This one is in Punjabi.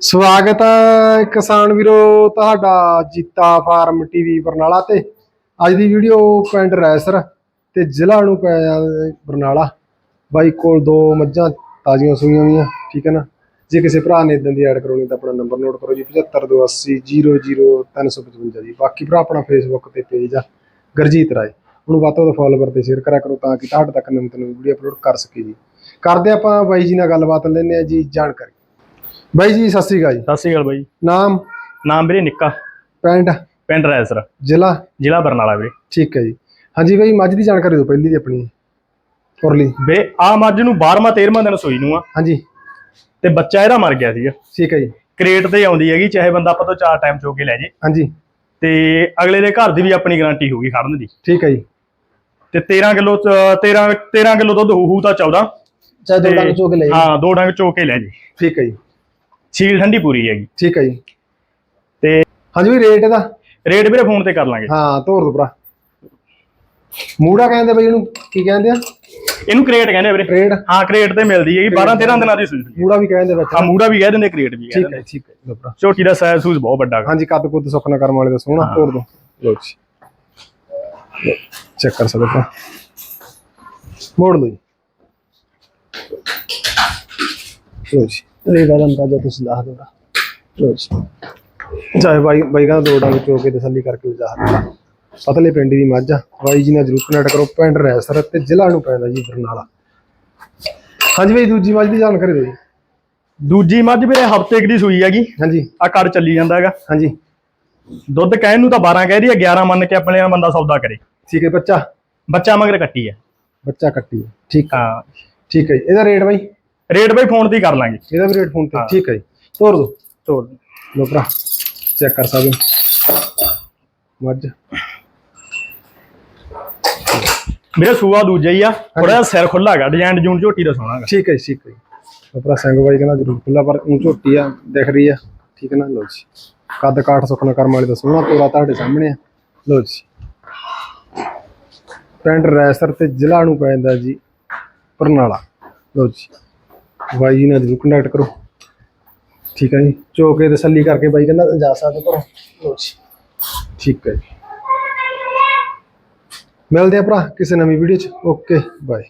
ਸਵਾਗਤ ਹੈ ਕਿਸਾਨ ਵੀਰੋ ਤੁਹਾਡਾ ਜੀਤਾ ਫਾਰਮ ਟੀਵੀ ਬਰਨਾਲਾ ਤੇ। ਅੱਜ ਦੀ ਵੀਡੀਓ ਪਿੰਡ ਰੈਸਰ ਤੇ ਜ਼ਿਲ੍ਹਾ ਨੂੰ ਪੈ ਬਰਨਾਲਾ। ਬਾਈ ਕੋਲ ਦੋ ਮੱਝਾਂ ਤਾਜ਼ੀਆਂ ਸੂਈਆਂ ਹੋਈਆਂ, ਠੀਕ ਹੈ ਨਾ? ਜੇ ਕਿਸੇ ਭਰਾ ਨੇ ਇਦਾਂ ਦੀ ਐਡ ਕਰਾਉਣੀ ਤਾਂ ਆਪਣਾ ਨੰਬਰ ਨੋਟ ਕਰੋ ਜੀ 7528000355 ਜੀ। ਬਾਕੀ ਭਰਾ ਆਪਣਾ ਫੇਸਬੁੱਕ ਤੇ ਪੇਜ ਆ, ਗਰਜੀਤ ਰਾਏ। ਉਹਨੂੰ ਵੱਧ ਤੋਂ ਵੱਧ ਫੋਲੋਵਰ ਤੇ ਸ਼ੇਅਰ ਕਰਿਆ ਕਰੋ ਤਾਂ ਕਿ ਤੁਹਾਡੇ ਤੱਕ ਨਵੀਂ ਤੋਂ ਵੀਡੀਓ ਅਪਲੋਡ ਕਰ ਸਕੇ ਜੀ। ਕਰਦੇ ਆਪਾਂ ਬਾਈ ਜੀ ਨਾਲ ਗੱਲਬਾਤ ਲੈਂਦੇ ਆ ਜੀ, ਜਾਣਕਾਰੀ। ਬਾਈ ਜੀ ਸਤਿ ਸ੍ਰੀ ਅਕਾਲ ਜੀ। ਸਤਿ ਸ਼੍ਰੀ ਅਕਾਲ ਬਾਈ। ਨਾਮ? ਨਾਮ ਵੀਰੇ ਨਿੱਕਾ। ਪਿੰਡ? ਪਿੰਡ ਰੈਸਰ ਜ਼ਿਲ੍ਹਾ? ਜ਼ਿਲ੍ਹਾ ਬਰਨਾਲਾ ਵੀਰੇ। ਠੀਕ ਹੈ ਜੀ। ਹਾਂਜੀ ਬਾਈ ਮੱਝ ਦੀ ਜਾਣਕਾਰੀ ਦਿਓ ਪਹਿਲੀ ਦੀ ਆਪਣੀ। ਉਰਲੀ ਵੇ ਆ ਮੱਝ ਨੂੰ 12ਵਾਂ 13ਵਾਂ ਦਿਨ ਸੂਈ ਨੂੰ ਆ। ਹਾਂਜੀ। ਤੇ ਬੱਚਾ ਇਹਦਾ ਮਰ ਗਿਆ ਸੀਗਾ। ਠੀਕ ਹੈ ਜੀ। ਕ੍ਰੇਟ ਤੇ ਆਉਂਦੀ ਹੈਗੀ ਚਾਹੇ ਬੰਦਾ ਆਪਾਂ ਤੋਂ ਚਾਰ ਟਾਈਮ ਚੋ ਕੇ ਲੈ ਜੇ। ਹਾਂਜੀ। ਤੇ ਅਗਲੇ ਦੇ ਘਰ ਦੀ ਵੀ ਆਪਣੀ ਗਾਰੰਟੀ ਹੋਊਗੀ ਖੜਨ ਦੀ। ਠੀਕ ਹੈ ਜੀ। ਤੇ 13 ਕਿਲੋ 13 13 ਕਿਲੋ ਦੁੱਧ ਹੋਊ ਤਾਂ 14 ਚਾਹੇ ਦੋ ਡੰਗ ਚੋਕ ਲੈ ਹਾਂ ਦੋ ਡੰਗ ਚੋ ਕੇ ਲੈ ਜੇ। ਠੀਕ ਹੈ ਜੀ। ਛੀਲ ਠੰਡੀ ਪੂਰੀ ਹੈਗੀ। ਠੀਕ ਹੈ ਜੀ। ਤੇ ਹਾਂਜੀ ਵੀ ਰੇਟ ਇਹਦਾ? ਰੇਟ ਵੀਰੇ ਫੋਨ ਤੇ ਕਰ ਲਾਂਗੇ। ਹਾਂ ਤੋਰ ਦੋ ਭਰਾ। ਮੂੜਾ ਕਹਿੰਦੇ ਬਈ ਇਹਨੂੰ ਕੀ ਕਹਿੰਦੇ ਆ? ਇਹਨੂੰ ਕ੍ਰੇਟ ਕਹਿੰਦੇ ਆ ਵੀਰੇ। ਹਾਂ ਕ੍ਰੇਟ ਤੇ ਮਿਲਦੀ ਹੈਗੀ 12 13 ਦਿਨਾਂ ਦੀ ਸੂਈ। ਮੂੜਾ ਵੀ ਕਹਿੰਦੇ ਵਿੱਚ। ਆ ਮੂੜਾ ਵੀ ਕਹਿ ਦਿੰਦੇ ਕ੍ਰੇਟ ਵੀ ਕਹਿ ਠੀਕ ਹੈ ਠੀਕ ਹੈ ਲਓ ਭਰਾ। ਝੋਟੀ ਦਾ ਸਾਈਜ਼ ਸੂਜ਼ ਬਹੁਤ ਵੱਡਾ ਹਾਂਜੀ ਕੱਦ ਕੁੱਦ ਸੁੱਕਣਾ ਕਰਮ ਵਾਲੇ ਦਾ ਸੋਹਣਾ ਤੋਰ ਦੋ। ਲਓ ਜੀ। ਚੈੱਕ ਕਰ ਸਕਦੇ ਭਰਾ। ਮੋੜ ਲਓ ਜੀ। ਲਓ ਜੀ। ਰੇਟ ਦਾ ਅੰਦਾਜ਼ਾ ਤੁਸੀਂ ਦੱਸ ਦਿਓ ਜੀ। ਚਾਹੇ ਬਾਈ ਬਾਈ ਕਹਿੰਦਾ ਦੋ ਡੰਗ ਚੋ ਕੇ ਤਸੱਲੀ ਕਰਕੇ ਲਿਜਾ ਦਿੱਤਾ ਪਤਲੇ ਪਿੰਡ ਦੀ ਮੱਝ ਆ। ਬਾਈ ਜੀ ਨਾਲ ਜਰੂਰ ਕਨੈਕਟ ਕਰੋ ਪਿੰਡ ਰੈਸਰ ਤੇ ਜ਼ਿਲ੍ਹਾ ਨੂੰ ਪੈਂਦਾ ਜੀ ਬਰਨਾਲਾ। ਹਾਂਜੀ ਬਾਈ ਦੂਜੀ ਮੱਝ ਦੀ ਜਾਣਕਾਰੀ ਦਿਓ ਜੀ। ਦੂਜੀ ਮੱਝ ਵੀਰੇ ਹਫ਼ਤੇ ਦੀ ਸੂਈ ਹੈਗੀ। ਹਾਂਜੀ। ਆ ਕੜ ਚੱਲੀ ਜਾਂਦਾ ਹੈਗਾ। ਹਾਂਜੀ। ਦੁੱਧ ਕਹਿਣ ਨੂੰ ਤਾਂ 12 ਕਹਿ ਰਹੀ ਹੈ 11 ਮੰਨ ਕੇ ਆਪਣੇ ਨਾਲ ਬੰਦਾ ਸੌਦਾ ਕਰੇ। ਠੀਕ ਹੈ ਬੱਚਾ? ਬੱਚਾ ਮਗਰ ਕੱਟੀ ਹੈ। ਬੱਚਾ ਕੱਟੀ ਹੈ। ਠੀਕ ਹਾਂ। ਠੀਕ ਹੈ ਜੀ। ਇਹਦਾ ਰੇਟ ਬਾਈ? ਰੇਟ ਬਈ ਫੋਨ ਤੇ ਹੀ ਕਰ ਲਾਂਗੇ। ਇਹਦਾ ਵੀ ਰੇਟ ਫੋਨ ਤੇ ਠੀਕ ਹੈ ਜੀ। ਤੋਰ ਦੋ। ਤੋਰ ਲੋ ਭਰਾ ਚੈੱਕ ਕਰ ਸਕਦੇ ਮੱਝ ਵੀਰੇ ਸੂਆ ਦੂਜਾ ਹੀ ਆ। ਥੋੜਾ ਜਿਹਾ ਸਿਰ ਖੁੱਲਾ ਹੈਗਾ ਡਿਜ਼ਾਈਨ ਜੂਨ ਝੋਟੀ ਦਾ ਸੋਹਣਾ ਠੀਕ ਹੈ ਠੀਕ ਹੈ ਭਰਾ ਸਿੰਘ ਬਾਈ ਕਹਿੰਦਾ ਜ਼ਰੂਰ ਖੁੱਲਾ ਪਰ ਉਹ ਝੋਟੀ ਆ ਦਿਖ ਰਹੀ ਆ। ਠੀਕ ਹੈ ਨਾ ਲੋ ਜੀ। ਕੱਦ ਕਾਠ ਸੁਖਣਾ ਕਰਮ ਵਾਲੇ ਦਾ ਸੋਹਣਾ ਤੋਰਾ ਤੁਹਾਡੇ ਸਾਹਮਣੇ ਆ। ਲੋ ਜੀ। ਪਿੰਡ ਰੈਸਰ ਤੇ ਜ਼ਿਲ੍ਹਾ ਨੂੰ ਪੈ ਜਾਂਦਾ ਜੀ ਬਰਨਾਲਾ। ਲੋ ਜੀ। ਬਾਈ ਜੀ ਨਾਲ ਜ਼ਰੂਰ ਕੰਟੈਕਟ ਕਰੋ। ਠੀਕ ਹੈ ਜੀ? ਚੋ ਕੇ ਤਸੱਲੀ ਕਰਕੇ ਬਾਈ ਕਹਿੰਦਾ ਜਾ ਸਕਦੇ ਕਰੋ ਲੋ ਜੀ। ਠੀਕ ਹੈ ਜੀ। ਮਿਲਦੇ ਆ ਭਰਾ ਕਿਸੇ ਨਵੀਂ ਵੀਡੀਓ ਚ। Okay bye